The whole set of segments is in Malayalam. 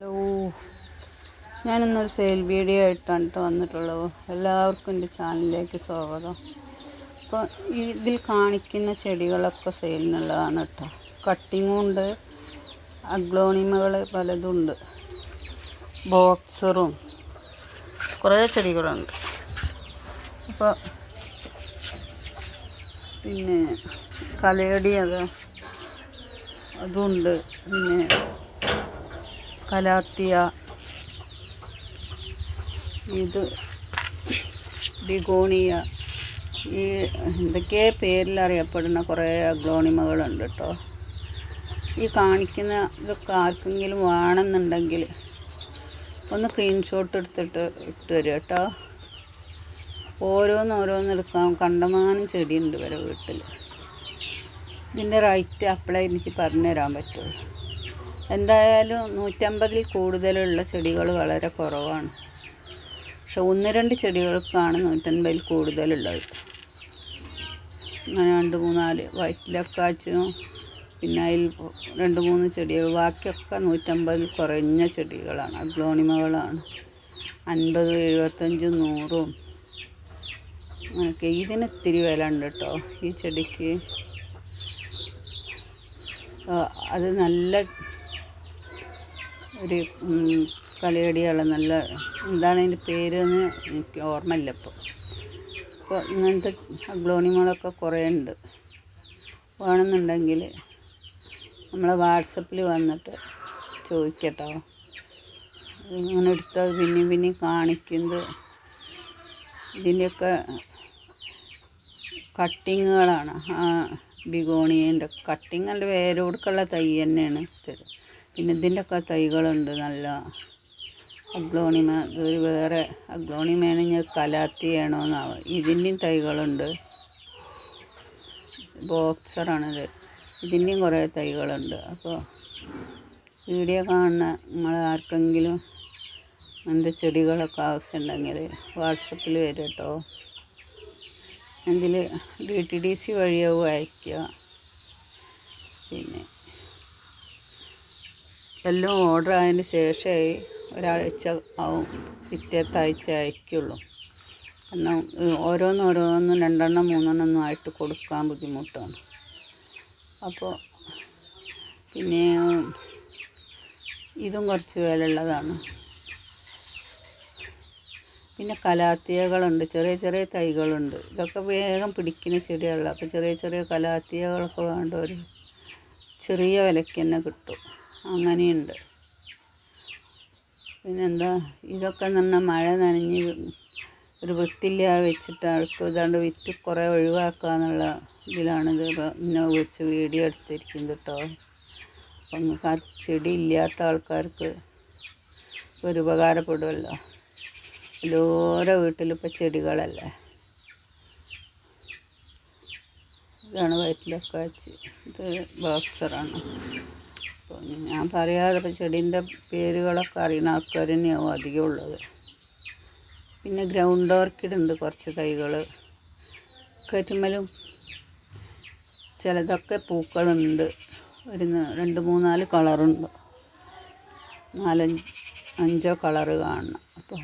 ഹലോ ഞാനിന്നൊരു സെയിൽ വീഡിയോ ആയിട്ടാണ് കേട്ടോ വന്നിട്ടുള്ളത് എല്ലാവർക്കും എന്റെ ചാനലിലേക്ക് സ്വാഗതം. അപ്പോൾ ഇതിൽ കാണിക്കുന്ന ചെടികളൊക്കെ സെയിലിനുള്ളതാണ് കേട്ടോ. കട്ടിങ്ങും ഉണ്ട് അഗ്ലോണിമകൾ പലതും ഉണ്ട് ബോക്സറും കുറേ ചെടികളുണ്ട്. അപ്പോൾ പിന്നെ കലയടി അത് അതുണ്ട്. പിന്നെ കലാത്തിയ. ഇത് ബിഗോണിയ. ഈ എന്തൊക്കെ പേരിൽ അറിയപ്പെടുന്ന കുറേ അഗ്ലോണിമകളുണ്ട് കേട്ടോ. ഈ കാണിക്കുന്ന ഇതൊക്കെ ആർക്കെങ്കിലും വേണമെന്നുണ്ടെങ്കിൽ ഒന്ന് സ്ക്രീൻഷോട്ട് എടുത്തിട്ട് ഇട്ട് തരും കേട്ടോ. ഓരോന്ന് ഓരോന്ന് എടുക്കാം. കണ്ടമാനം ചെടിയുണ്ട് വരെ വീട്ടിൽ. ഇതിന്റെ റൈറ്റ് അപ്ലൈ എനിക്ക് പറഞ്ഞു തരാൻ പറ്റുള്ളൂ എന്തായാലും നൂറ്റമ്പതിൽ കൂടുതലുള്ള ചെടികൾ വളരെ കുറവാണ്. പക്ഷെ ഒന്ന് രണ്ട് ചെടികൾക്കാണ് നൂറ്റൻപതിൽ കൂടുതലുള്ളത്. അങ്ങനെ രണ്ട് മൂന്നാൽ വയറ്റിലക്കാച്ചും പിന്നെ അതിൽ രണ്ട് മൂന്ന് ചെടികൾ. ബാക്കിയൊക്കെ നൂറ്റമ്പതിൽ കുറഞ്ഞ ചെടികളാണ്. അഗ്ലോണിമകളാണ്. അൻപത് എഴുപത്തഞ്ചും നൂറും. അങ്ങനെയൊക്കെ ഇതിന് ഇത്തിരി വില ഉണ്ട് കേട്ടോ. ഈ ചെടിക്ക്. അത് നല്ല ഒരു കളിയടിയുള്ള നല്ല എന്താണ് അതിന്റെ പേര് എന്ന് എനിക്ക് ഓർമ്മയില്ല ഇപ്പോൾ അപ്പോൾ ഇങ്ങനത്തെ അഗ്ലോണിമകളൊക്കെ കുറേ ഉണ്ട്. വേണമെന്നുണ്ടെങ്കിൽ നമ്മളെ വാട്സപ്പിൽ വന്നിട്ട് ചോദിക്കട്ടോ. ഇങ്ങനെ എടുത്താൽ പിന്നെയും പിന്നെയും കാണിക്കുന്നത് ഇതിന്റെയൊക്കെ കട്ടിങ്ങുകളാണ്. ആ ബിഗോണിയന്റെ കട്ടിങ്ങിന്റെ വേരോടുക്കുള്ള തൈ തന്നെയാണ് ഇത്. പിന്നെ ഇതിന്റെയൊക്കെ തൈകളുണ്ട് നല്ല അഗ്ലോണിമ ഇതൊരു വേറെ അഗ്ലോണിമയാണ് ഞാൻ കലാത്തിയാണോ എന്നാവുക ഇതിന്റെയും തൈകളുണ്ട്. ബോക്സറാണിത് ഇതിന്റെയും കുറേ തൈകളുണ്ട്. അപ്പോൾ വീഡിയോ കാണുന്ന നിങ്ങൾ ആർക്കെങ്കിലും എന്ത് ചെടികളൊക്കെ ആവശ്യമുണ്ടെങ്കിൽ വാട്സപ്പിൽ വരും കേട്ടോ എങ്കിൽ ഡി ടി ഡി സി വഴിയാവും അയയ്ക്കുക. പിന്നെ എല്ലാം ഓർഡർ ആയതിന് ശേഷമേ ഒരാഴ്ച ആവും പിറ്റേത്തെ ആഴ്ച അയക്കുള്ളൂ കാരണം ഓരോന്നോരോന്നും രണ്ടെണ്ണം മൂന്നെണ്ണം ഒന്നും ആയിട്ട് കൊടുക്കാൻ ബുദ്ധിമുട്ടാണ്. അപ്പോൾ പിന്നെ ഇതും കുറച്ച് വിലയുള്ളതാണ്. പിന്നെ കലാത്തിയകളുണ്ട് ചെറിയ ചെറിയ തൈകളുണ്ട്. ഇതൊക്കെ വേഗം പിടിക്കുന്ന ചെടികളാണ്. അപ്പോൾ ചെറിയ ചെറിയ കലാത്തിയകളൊക്കെ ഒരു ചെറിയ വിലയ്ക്ക് തന്നെ കിട്ടും. അങ്ങനെയുണ്ട്. പിന്നെന്താ ഇതൊക്കെ തന്നെ മഴ നനഞ്ഞ് ഒരു വൃത്തിയില്ല വെച്ചിട്ട് ആൾക്ക് ഇതാണ്ട് വിറ്റ് കുറേ ഒഴിവാക്കാന്നുള്ള ഇതിലാണിത്. ഇപ്പം ഇന്നെ വിളിച്ച് വീഡിയോ എടുത്തിരിക്കുന്നത് കേട്ടോ അപ്പം നിങ്ങൾക്ക് ചെടി ഇല്ലാത്ത ആൾക്കാർക്ക് ഒരു ഉപകാരപ്പെടുമല്ലോ എല്ലാവരുടെ വീട്ടിലിപ്പോൾ ചെടികളല്ലേ. ഇതാണ് വയറ്റിലൊക്കെ വെച്ച് ഇത് ബോക്സറാണ് അപ്പോൾ ഞാൻ പറയാതെ ഇപ്പോൾ ചെടീന്റെ പേരുകളൊക്കെ അറിയുന്ന ആൾക്കാർ തന്നെയാവും അധികം ഉള്ളത്. പിന്നെ ഗ്രൗണ്ട് ഓർക്കിഡ് ഉണ്ട് കുറച്ച് തൈകൾ. കറ്റുമ്മലും ചിലതൊക്കെ പൂക്കളുണ്ട്. ഒരു രണ്ട് മൂന്നാൽ കളറുണ്ട്. നാലഞ്ച് അഞ്ചോ കളറ് കാണണം. അപ്പോൾ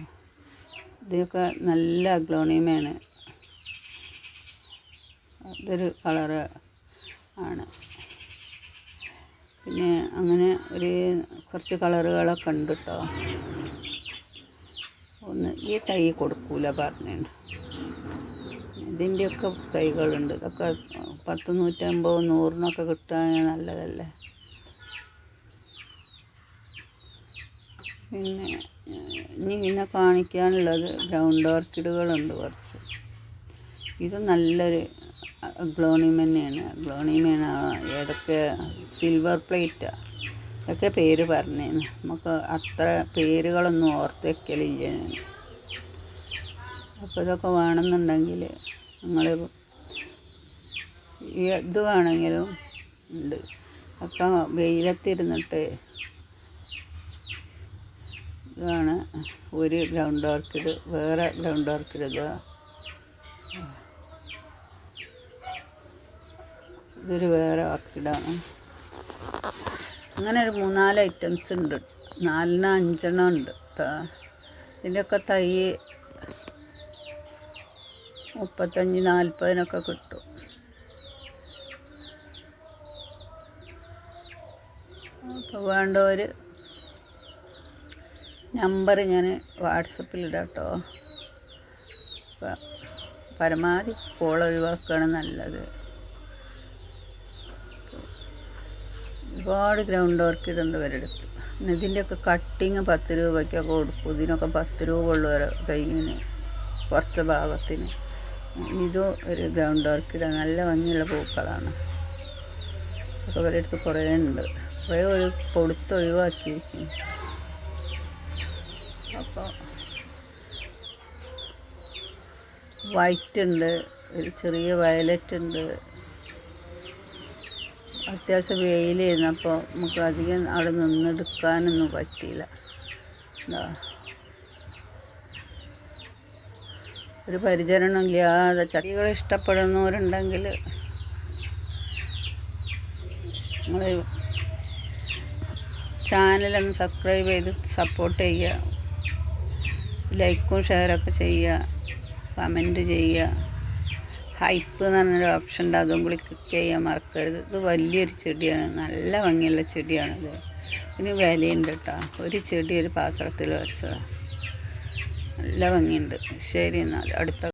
ഇതൊക്കെ നല്ല അഗ്ലോണിയമാണ്. അതൊരു കളറ് ആണ്. പിന്നെ അങ്ങനെ ഒരു കുറച്ച് കളറുകളൊക്കെ ഉണ്ട് കേട്ടോ ഒന്ന് ഈ തൈ കൊടുക്കൂല പറഞ്ഞുണ്ട് ഇതിന്റെയൊക്കെ തൈകളുണ്ട്. ഇതൊക്കെ പത്ത് നൂറ്റമ്പത് നൂറിനൊക്കെ കിട്ടാൻ നല്ലതല്ലേ? പിന്നെ ഇനി പിന്നെ കാണിക്കാനുള്ളത് ഗ്രൗണ്ട് ഓർക്കിഡുകളുണ്ട് കുറച്ച്. ഇത് നല്ലൊരു ഗ്ലോണിയം തന്നെയാണ് ഗ്ലോണിയമാണ് ഏതൊക്കെ സിൽവർ പ്ലേറ്റ്? ഇതൊക്കെ പേര് പറഞ്ഞേന്. നമുക്ക് അത്ര പേരുകളൊന്നും ഓർത്ത് വെക്കലില്ല ഞാൻ അപ്പോൾ ഇതൊക്കെ വേണമെന്നുണ്ടെങ്കിൽ നിങ്ങൾ ഇത് വേണമെങ്കിലും ഉണ്ട്. ഒക്കെ വെയിലത്തിരുന്നിട്ട് ഇതാണ് ഒരു ഗ്രൗണ്ട് ഓർക്കിഡ്. വേറെ ഗ്രൗണ്ട് ഓർക്കിഡ് ഇതാ. ഇതൊരു വേറെ ഓർക്കിഡാണ് അങ്ങനെ ഒരു മൂന്നാൽ ഐറ്റംസ് ഉണ്ട്. നാലിന് അഞ്ചെണ്ണം ഉണ്ട്. ഇതിന്റെയൊക്കെ തൈ മുപ്പത്തഞ്ച് നാൽപ്പതിനൊക്കെ കിട്ടും. അപ്പോൾ വേണ്ടവർ നമ്പർ ഞാൻ വാട്സപ്പിലിടാം കേട്ടോ പരമാവധി കോൾ ഒഴിവാക്കുകയാണ് നല്ലത്. ഒരുപാട് ഗ്രൗണ്ട് വർക്ക് ഉണ്ട് ഇവരെടുത്ത്. പിന്നെ ഇതിന്റെയൊക്കെ കട്ടിങ് പത്ത് രൂപയ്ക്കൊക്കെ കൊടുക്കും. ഇതിനൊക്കെ പത്ത് രൂപ ഉള്ളു തൈയിന് കുറച്ച് ഭാഗത്തിന്. ഇതും ഒരു ഗ്രൗണ്ട് ഓർക്കിഡ് നല്ല ഭംഗിയുള്ള പൂക്കളാണ്. ഒക്കെ ഇവരുടെ അടുത്ത് കുറേ ഉണ്ട് കുറേ ഒരു കൊടുത്ത് ഒഴിവാക്കിയിരിക്കുന്നു. അപ്പോൾ വൈറ്റ് ഉണ്ട് ഒരു ചെറിയ വയലറ്റ് ഉണ്ട് അത്യാവശ്യം വെയിൽ ചെയ്യുന്നപ്പോൾ നമുക്ക് അധികം അവിടെ നിന്നെടുക്കാനൊന്നും പറ്റിയില്ല. എന്താ ഒരു പരിചരണം ഇല്ലാതെ ചെടികൾ ഇഷ്ടപ്പെടുന്നവരുണ്ടെങ്കിൽ നിങ്ങൾ ചാനലൊന്ന് സബ്സ്ക്രൈബ് ചെയ്ത് സപ്പോർട്ട് ചെയ്യുക. ലൈക്കും ഷെയറൊക്കെ ചെയ്യുക. കമന്റ് ചെയ്യുക. ഹൈപ്പ് എന്ന് പറഞ്ഞൊരു ഓപ്ഷൻ ഉണ്ട്. അതും കൂടി ക്ലിക്ക് ചെയ്യാൻ മറക്കരുത്. ഇത് വലിയൊരു ചെടിയാണ്. നല്ല ഭംഗിയുള്ള ചെടിയാണിത്. ഇതിന് വിലയുണ്ട് കേട്ടോ. ഒരു ചെടി ഒരു പാത്രത്തിൽ വെച്ചതാണ് നല്ല ഭംഗിയുണ്ട്. ശരി എന്നാൽ അടുത്ത